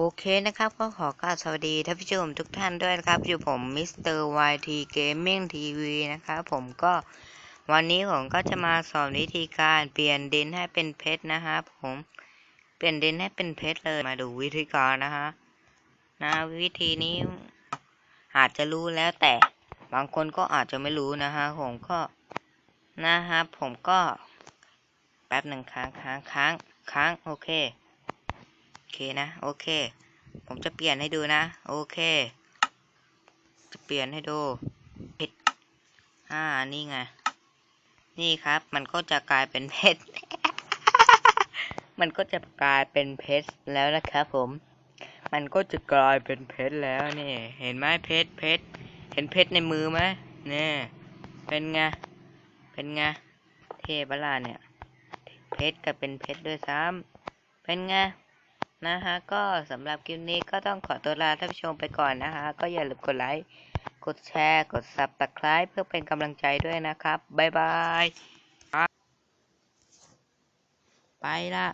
โอเคนะครับก็ขอกราบสวัสดีท่านผู้ชมทุกท่านด้วยนะครับ อยู่ผมมิสเตอร์วทีเกมมิ่งทีวีนะครับผมก็วันนี้ผมก็จะมาสอนวิธีการเปลี่ยนดินให้เป็นเพชรนะครับผมเปลี่ยนดินให้เป็นเพชรเลยมาดูวิธีการนะฮะนะวิธีนี้อาจจะรู้แล้วแต่บางคนก็อาจจะไม่รู้นะฮะผมก็นะครับผมก็แป๊บหนึ่งค้างค้างค้างค้างโอเค เคนะ โอเค ผมจะเปลี่ยนให้ดูนะ โอเค จะเปลี่ยนให้ดูผิดอ่า นี่ไง นี่ครับ มันก็จะกลายเป็นเพชร มันก็จะกลายเป็นเพชรแล้วนะครับผม มันก็จะกลายเป็นเพชรแล้วนี่ เห็นไหมเพชร เพชร เห็นเพชรในมือไหมเนี่ยเป็นไง เป็นไง เทบลาเนี่ย เพชรก็เป็นเพชรด้วยซ้ำเป็นไง นะฮะก็สำหรับคลิปนี้ก็ต้องขอตัวลาท่านผู้ชมไปก่อนนะฮะก็อย่าลืมกดไลค์ กดแชร์ กด subscribe เพื่อเป็นกำลังใจด้วยนะครับ บ๊ายบาย ไปละ